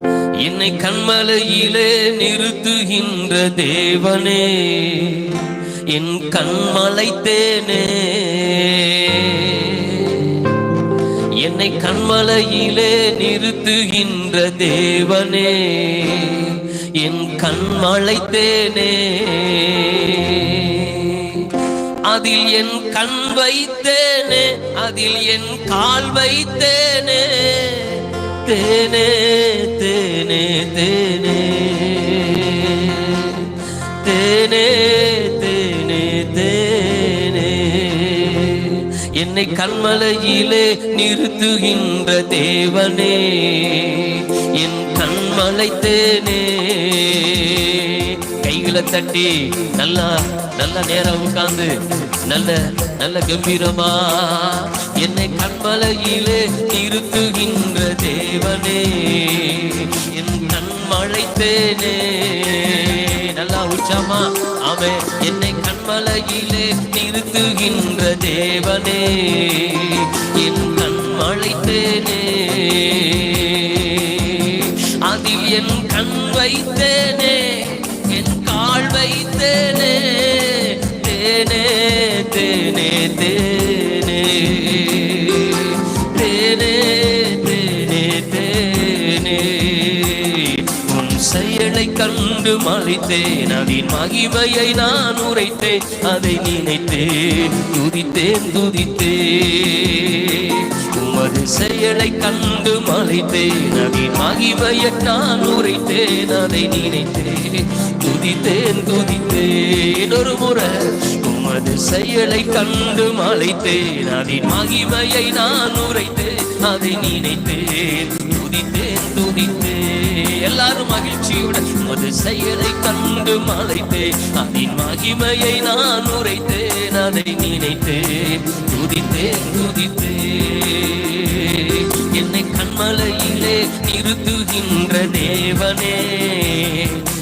என்னை கண்மலையிலே நிறுத்துகின்ற தேவனே என் கண்மலைத்தேனே. என்னை கண்மலையிலே நிறுத்துகின்ற தேவனே என் கண்மலைத்தேனே. அதில் என் கண் வைத்தேனே அதில் என் கால் வைத்தேனே தேனே. தேனே தேனே தேனே தேனே. என்னை கண்மலையிலே நிறுத்துகின்ற தேவனே என் கண்மலை தேனே. கைகளை தட்டி நல்லா நல்ல நேரம் உட்கார்ந்து நல்ல நல்ல கம்பீரமா என்னை கண்மலையிலே இருத்துகின்ற தேவனே. என் கண்மழைத்தேனே. நல்லா உச்சமா அவன் என்னை கண்மலையிலே நிறுத்துகின்ற தேவனே. என் கண்மழைத்தேனே. அதில் என் கண் வைத்தேனே என் கால் வைத்தேனே. தேனே தேனே தேனே தேனே. உன் செயலை கண்டு மலைத்தேன் அதன் மகிமையை நான் உரைத்தேன் அதை நினைத்தேன் துதித்தேன் துதித்தேன். உமது செயலை கண்டு மலைத்தேன் அதன் மகிமையை நான் உரைத்தேன் அதை நினைத்தேன் துதித்தேன் துதித்தேன். ஒரு முறை உமது செயலை கண்டு மலைத்தேன். அதன் மகிமையை நான் உரைத்தேன். அதை நினைத்தேன். துதித்தேன் துதித்தேன். எல்லாரும் மகிழ்ச்சியுடன் உமது செயலை கண்டு மலைத்தேன். அதன் மகிமையை நான் உரைத்தேன். அதை நினைத்தேன். துதித்தேன் துதித்தேன். என்னை கண்மலையிலே நிறுத்துகின்ற தேவனே.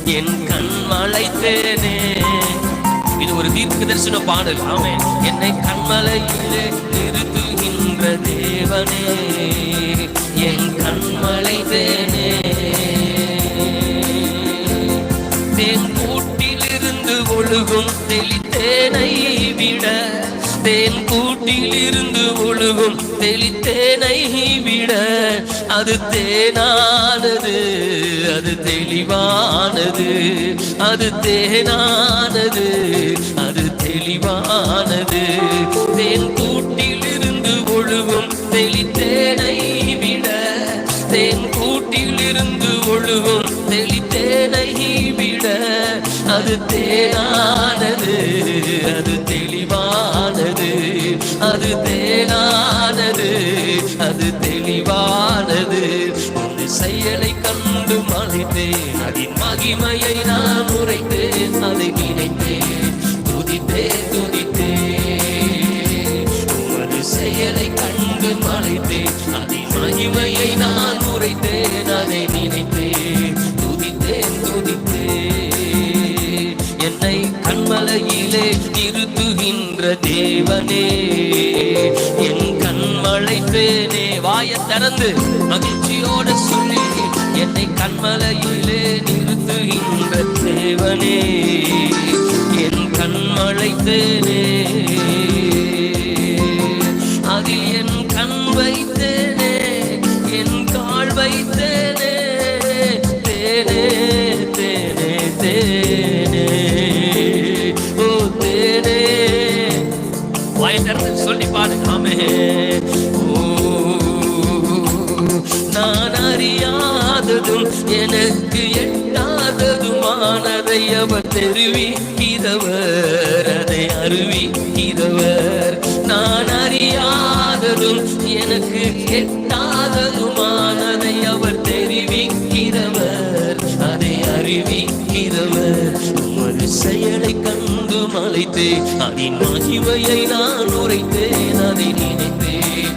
என் கண் மலைத்தேனே ஒரு தீர்க்க தரிசன பாடல். ஆமே என்னை கண்மலையிலே நிறுத்துகின்ற தேவனே என் கண்மலை தேனே. தேன் கூட்டிலிருந்து ஒழுகும் தெளித்தேனை விட தேன் கூட்டிலிருந்து ஒழுகும் தெளித்தேனை விட அது தேனானது அது தெளிவானது அது தேனானது அது தெளிவானது. தேன் கூட்டிலிருந்து ஒழுகும் தெளித்தேனை விட தேன் கூட்டிலிருந்து ஒழுகும் தெளித்தேனை விட அது தேனானது அது தெளிவானது அது தேனானது அது தெளிவானது செயலை கண்டு மலைத்தேன் அதன் மகிமையை நான் உரைத்தேன். அதை நினைத்தேன். துதித்தேன் துதித்தேன். உமது செயலை கண்டு மலைத்தேன் அதன் மகிமையை நான் உரைத்தேன். அதை நினைத்தேன். துதித்தேன் துதித்தேன். என்னை கண்மலையிலே நிறுத்துகின்ற தேவனே. என் கண்மலை தேனே வாயை திறந்து மகிழ்ச்சியோட சொல்லி என்னை கண்மலையிலே நிறுத்துகின்ற தேவனே என் கண்மலை தேனே. அதில் என் கண் வைத்தேனே என் கால் வைத்தேனே. தேனே தேனே தேனே. நான் அறியாததும் எனக்கு எட்டாததுமானதை அவர் தெரிவிக்கிறவர். அதை அறிவிக்கிறவர். நான் அறியாததும் எனக்கு எட்டாததுமானதை அவர் தெரிவிக்கிறவர். அதை அறிவிக்கிறவர். ஒரு செயலை கண்டு மலைத்தேன். அதன் மகிமையை நான் உரைத்தேன். அதை நினைத்தேன்.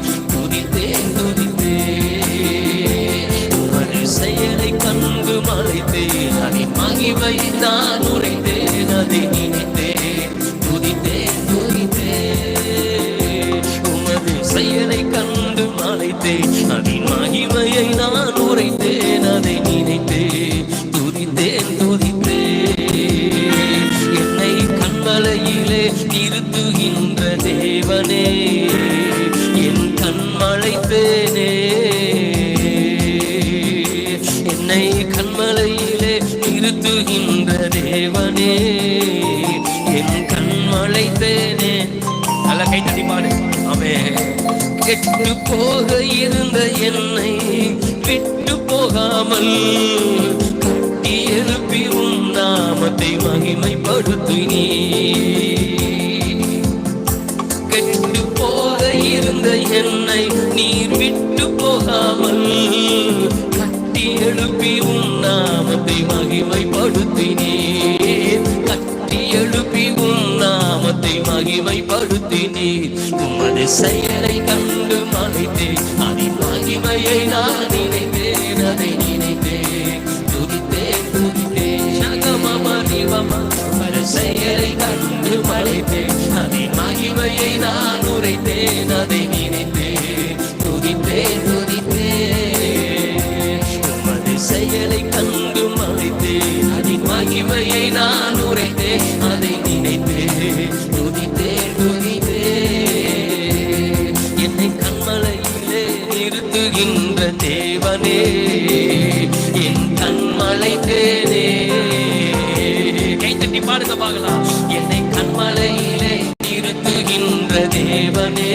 நினைத்தேன் அதன் மகிமையை நான் உரைத்தேன் அதை நினைத்தேன் துதித்தேன் துதித்தேன் என்னை கண்மலையிலே திருத்துகின்ற தேவனே என் கண்மலை பேனே. என்னை கண்மலையிலே திருத்துகின்ற தேவனே. கெட்டு போக இருந்த என்னை விட்டு போகாமல் கட்டி எழுப்பி உன் நாமத்தை மகிமைப்படுத்தினீ கெட்டு போக இருந்த என்னை நீர் விட்டு போகாமல் கட்டி எழுப்பி உன் நாமத்தை மகிமைப்படுத்தினீர் கட்டி எழுப்பி உன் நாமத்தை மகிமைப்படுத்தினீர் உமது செயலை கண்டு நிறுத்துகின்ற தேவனே என் கண்மலை தேனே கை தட்டி பாடுங்க பார்க்கலாம் என்னை கண்மலையிலே நிறுத்துகின்ற தேவனே.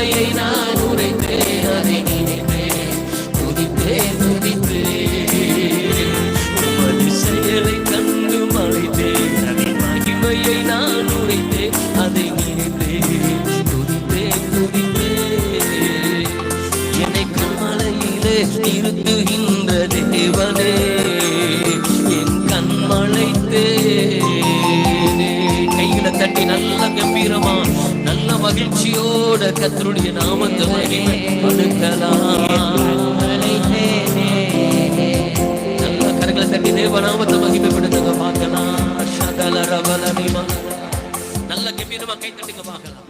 மகிமையை நான் உரைத்தேன் அதை நினைத்தேன் துதித்தேன் துதித்தேன் உமது செயலை கண்டு மறைத்தேன் அதை மகிமையை நான் உரைத்தேன் அதை நினைத்தேன் துதித்தேன் துதித்தேன் என்னை கண்மலையிலே நிறுத்துகின்ற மகிழ்ச்சியோட கத்தருடைய நாமத்தை மகிமைப்படுத்தலாம் நல்ல கரங்களை தட்டி தேவநாமத்தை மகிமைப்படுத்துங்க பார்க்கலாம். நல்ல கம்பீரமா கை தட்டுங்க பார்க்கலாம்.